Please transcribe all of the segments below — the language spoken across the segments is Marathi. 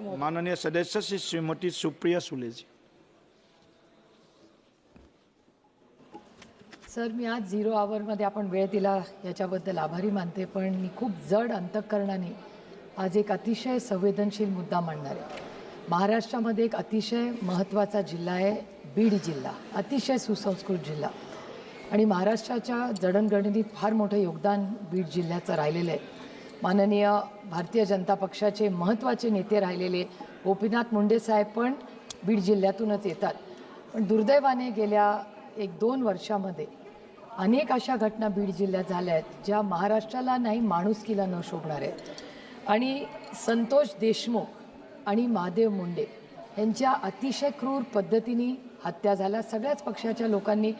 माननीय सदस्य श्री श्रीमती सुप्रिया सुले जी सर मी आज झिरो आवरमध्ये आपण वेळ दिला याच्याबद्दल आभारी मानते पण मी खूप जड अंतःकरणाने आज एक अतिशय संवेदनशील मुद्दा मांडणार आहे. महाराष्ट्रामध्ये एक अतिशय महत्त्वाचा जिल्हा आहे बीड जिल्हा. अतिशय सुसंस्कृत जिल्हा. आणि महाराष्ट्राच्या जडणघडणीत फार मोठं योगदान बीड जिल्ह्याचं राहिलेलं आहे. माननीय भारतीय जनता पक्षाचे महत्त्वाचे नेते राहिलेले गोपीनाथ मुंडे साहेब पण बीड जिल्ह्यातूनच येतात. पण दुर्दैवाने गेल्या एक दोन वर्षामध्ये अनेक अशा घटना बीड जिल्ह्यात झाल्या आहेत ज्या महाराष्ट्राला नाही माणुसकीला न शोभणार आहेत. आणि संतोष देशमुख आणि महादेव मुंडे यांच्या अतिशय क्रूर पद्धतीने हत्या झाल्या. सगळ्याच पक्षाच्या लोकांनी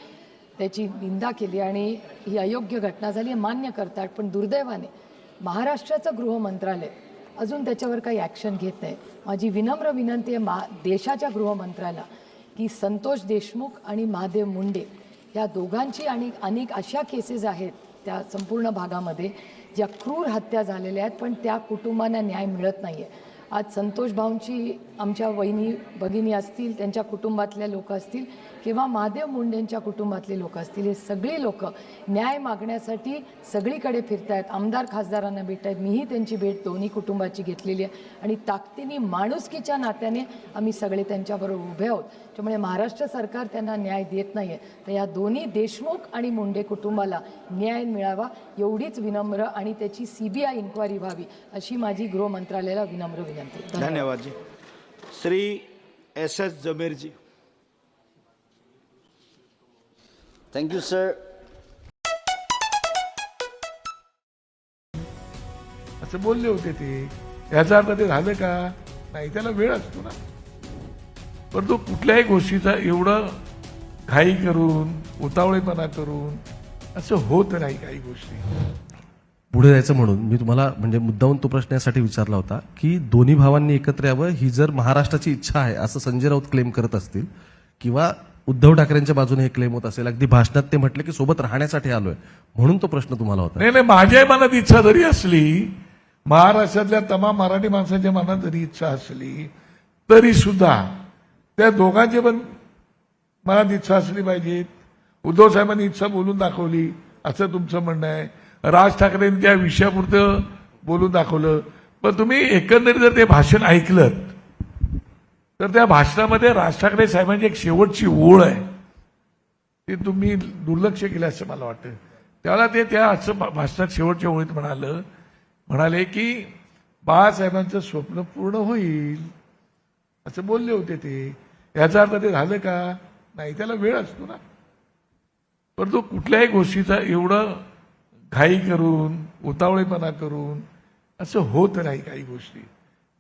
त्याची निंदा केली आणि ही अयोग्य घटना झाली मान्य करतात पण दुर्दैवाने महाराष्ट्राचं गृह मंत्रालय अजून त्याच्यावर काही ॲक्शन घेत नाही. माझी विनम्र विनंती आहे मा देशाच्या गृहमंत्र्याला की संतोष देशमुख आणि महादेव मुंडे या दोघांची आणि अनेक अशा केसेस आहेत त्या संपूर्ण भागामध्ये ज्या क्रूर हत्या झालेल्या आहेत पण त्या कुटुंबांना न्याय मिळत नाही आहे आज संतोष भाऊंची आमच्या वहिनी भगिनी असतील त्यांच्या कुटुंबातल्या लोक असतील किंवा महादेव मुंडेंच्या कुटुंबातले लोक असतील हे सगळी लोक न्याय मागण्यासाठी सगळीकडे फिरत आहेत आमदार खासदारांना भेट आहेत मीही त्यांची भेट दोन्ही कुटुंबाची घेतलेली आहे. आणि ताकदीने माणुसकीच्या नात्याने आम्ही सगळे त्यांच्याबरोबर उभे आहोत. त्यामुळे महाराष्ट्र सरकार त्यांना न्याय देत नाही आहे तर या दोन्ही देशमुख आणि मुंडे कुटुंबाला न्याय मिळावा एवढीच विनम्र आणि त्याची सी बी आय इन्क्वायरी व्हावी अशी माझी गृह मंत्रालयाला विनम्र विनंती. धन्यवाद. धन्यवाद जी. Shri S S Jamer ji. Thank you, sir. असं बोलले होते ते. याचा अर्थ ते झालं का? नाही त्याला वेळ असतो ना. परंतु कुठल्याही गोष्टीचा एवढं घाई करून उतावळेपणा करून असं होत नाही काही गोष्टी. पुढे जायचं म्हणून मी तुम्हाला म्हणजे मुद्दाहून तो प्रश्न यासाठी विचारला होता की दोन्ही भावांनी एकत्र यावं ही जर महाराष्ट्राची इच्छा आहे असं संजय राऊत क्लेम करत असतील किंवा उद्धव ठाकरेंच्या बाजूने हे क्लेम होत असेल अगदी भाषणात ते म्हटले की सोबत राहण्यासाठी आलोय म्हणून तो प्रश्न तुम्हाला होता. नाही नाही माझ्याही मनात इच्छा जरी असली महाराष्ट्रातल्या तमाम मराठी माणसाच्या मनात जरी इच्छा असली तरी सुद्धा त्या दोघांची पण मनात इच्छा असली पाहिजे उद्धव साहेबांनी इच्छा बोलून दाखवली असं तुमचं म्हणणं आहे. राज ठाकरेंनी त्या विषयापुरतं बोलून दाखवलं. पण तुम्ही एकंदरीत जर ते भाषण ऐकलं तर त्या भाषणामध्ये राज ठाकरे साहेबांची एक शेवटची ओळ आहे. ते तुम्ही दुर्लक्ष केलं असं मला वाटतं. त्याला ते त्या असं भाषणात शेवटच्या ओळीत म्हणालं म्हणाले की बाळासाहेबांचं स्वप्न पूर्ण होईल. असं बोलले होते ते. याचा अर्थ ते झालं का? नाही त्याला वेळ असतो ना. परंतु कुठल्याही गोष्टीचा एवढं घाई करून उतावळेपणा करून असं होत नाही काही गोष्टी.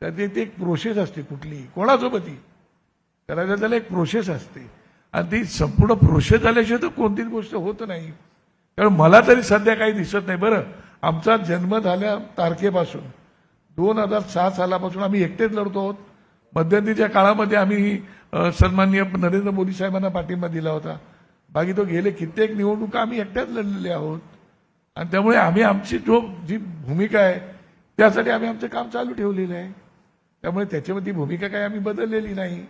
तर ते एक प्रोसेस असते कुठली. कोणासोबतही. करायचं त्याला एक प्रोसेस असते. आणि ती संपूर्ण प्रोसेस झाल्याशिवाय तर कोणतीच गोष्ट होत नाही. कारण मला तरी सध्या काही दिसत नाही. बरं आमचा जन्म झाल्या तारखेपासून. दोन हजार सहा सालापासून आम्ही एकटेच लढतो आहोत. मध्यंतीच्या काळामध्ये आम्ही सन्माननीय नरेंद्र मोदी साहेबांना पाठिंबा दिला होता. बाकी तो गेले कित्येक निवडणुका आम्ही एकट्याच लढलेले आहोत. आणि त्यामुळे आम्ही आमची जो जी भूमिका आहे त्यासाठी आम्ही आमचं काम चालू ठेवलेलं आहे. त्यामुळे त्याच्यामध्ये ती भूमिका काही आम्ही बदललेली नाही.